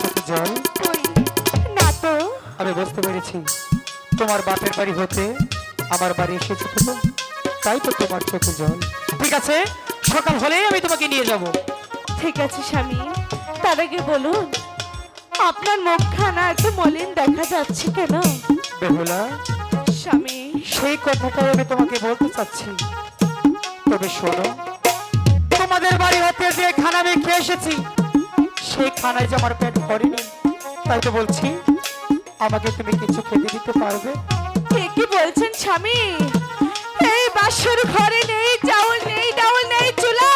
চোখে জল না তো। আমি বুঝতে পেরেছি। তোমার বাপের বাড়ি হতে আমার বাড়ি এসেছে তো তাই তো তোমার চোখে জল। ঠিক আছে সকাল হলেই আমি তোমাকে নিয়ে যাব। ঠিক আছে স্বামী। তার আগে বলুন আপনার মুখখানা এত মলিন দেখা যাচ্ছে কেন? বেহুলা স্বামী। সেই কথাটাই আমি তোমাকে বলতে চাচ্ছি। তবে শোনো তোমাদের বাড়ি হতে যে খানা আমি খেয়ে এসেছি সেই খানায় যে আমার পেট ভরেনি, তাই তো বলছি, আমাকে তুমি কিছু খেতে দিতে পারবে? কি বলছেন স্বামী। এই বাসর ঘরে নেই, চাউল নেই, ডাউল নেই, চুলা।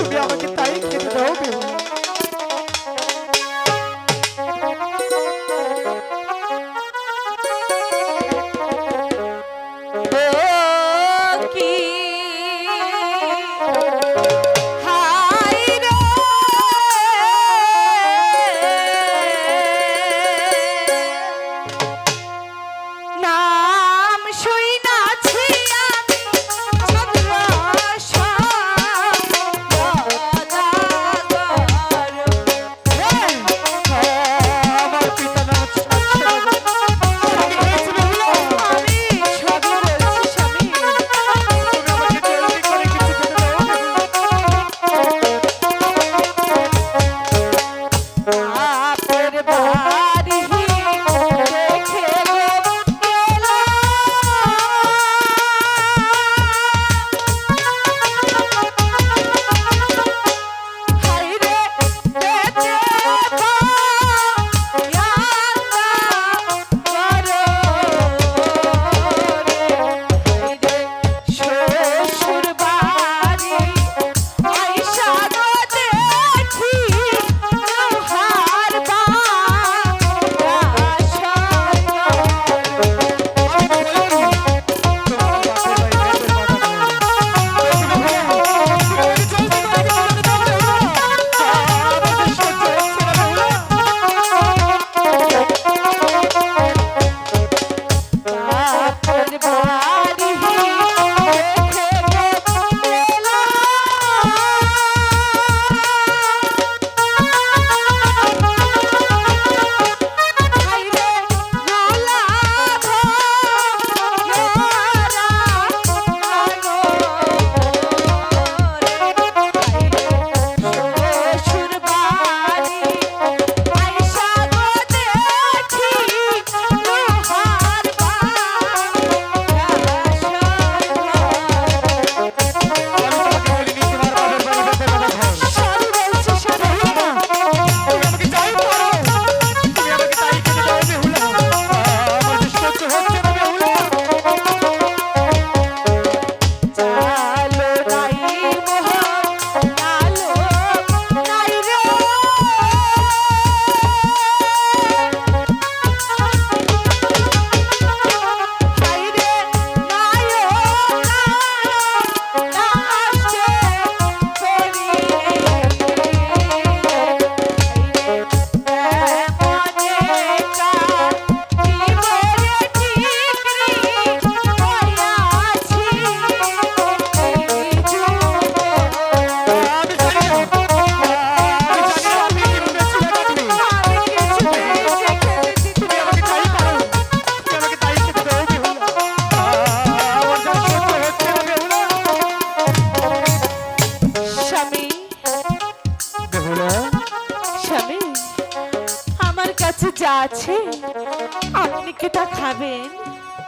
তুমি আমাকে তাই খেতে দাও বেহুলা।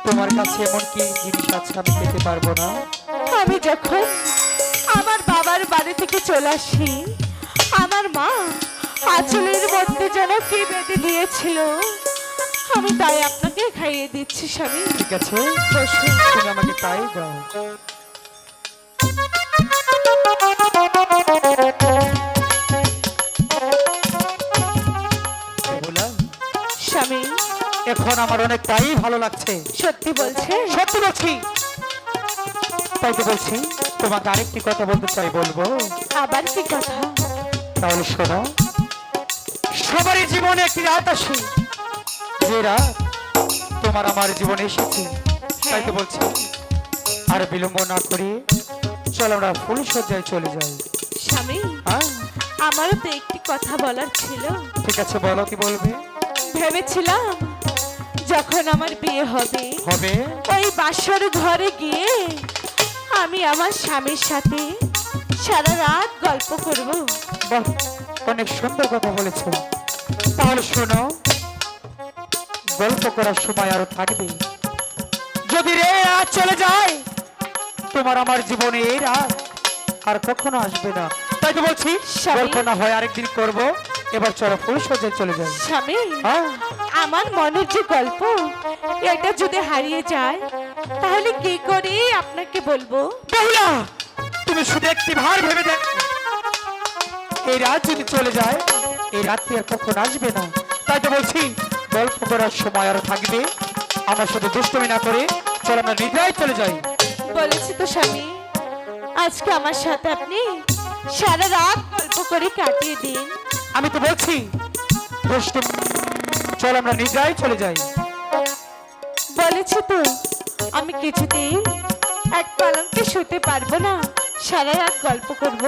তোমার কাছে এমন কি জিনিস আছে আমি পেতে পারব না। আমি যখন আমার বাবার বাড়ি থেকে চলে আসি আমার মা আঁচলের মধ্যে যেন কি বেঁধে দিয়েছিল আমি তাই আপনাকে খাইয়ে দিচ্ছি স্বামী। ঠিক আছে তুমি আমাকে তাই দাও। এখন আমার অনেকটাই ভালো লাগছে। সত্যি বলছে? সত্যি বলছি। তাই তো বলছি তোমাকে আরেকটি কথা বলতে চাই বলব? আবার কি কথা? তাহলে শোনো। সবারই জীবনে একটি রাত আসে যে রাত তোমার আমার জীবনে এসেছে। তাই তো বলছি আর বিলম্ব না করে চলো আমরা ফুল সজ্জায় চলে যাই। স্বামী হ্যাঁ? আমারও তো একটি কথা বলার ছিল। ঠিক আছে বলো কি বলবে? ভেবেছিলাম যখন আমার বিয়ে হবে হবে? ওই বাসর ঘরে গিয়ে আমি আমার স্বামীর সাথে সারা রাত গল্প করব। বাহ অনেক সুন্দর কথা বলেছ। তাহলে শোনো গল্প করার সময় আরও থাকবে। যদি রে আজ চলে যায় তোমার আমার জীবনে এই রাত আর কখনো আসবে না। তাই তো বলছি। গল্প না হয় আরেকদিন করব এবার চলো ফুল সজ্জায় চলে যাই। স্বামী। হ্যাঁ? আমার মনের যে গল্প এটা যদি হারিয়ে যায় তাহলে কি করে আপনাকে বলব? বেহুলা তুমি শুধু একটি ভার ভেবে দেখ। এই রাত যদি চলে যায় এই রাত্রি আর কখন আসবে না? তাই তো বলছি গল্প করার সময় আর থাকবে। আমার সাথে দুষ্টমি না করে চল আমরা নিদ্রায় চলে যাই। বলেছি তো স্বামী আজকে আমার সাথে আপনি সারা রাত গল্প করে কাটিয়ে দিন। আমি তো বলছি দুষ্ট চল আমরা নিদ্রায় চলে যাই। বলেছি তো আমি কিছুতেই এক পালঙ্কে শুতে পারব না সারা রাত গল্প করব।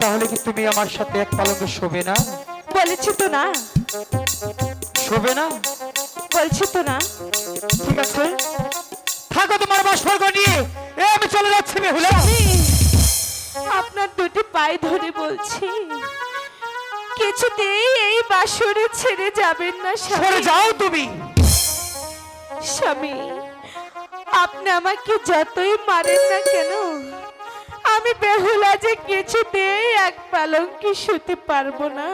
তাহলে কি তুমি আমার সাথে এক পালঙ্কে শোবে না? বলেছি তো না। শোবে না? বলছি তো না। ঠিক আছে। থাকো তোমার বাসবর্গ নিয়ে। এ আমি চলে যাচ্ছি আমি আপনার দুটি পায়ে ধরে বলছি। কিছুতেই এই বাসরে ছেড়ে যাবেন না সরে যাও তুমি। স্বামী আপনি আমাকে যতই মারেন না কেন আমি বেহুলা যে কিছুতেই এক পালঙ্কি শুতে পারব না।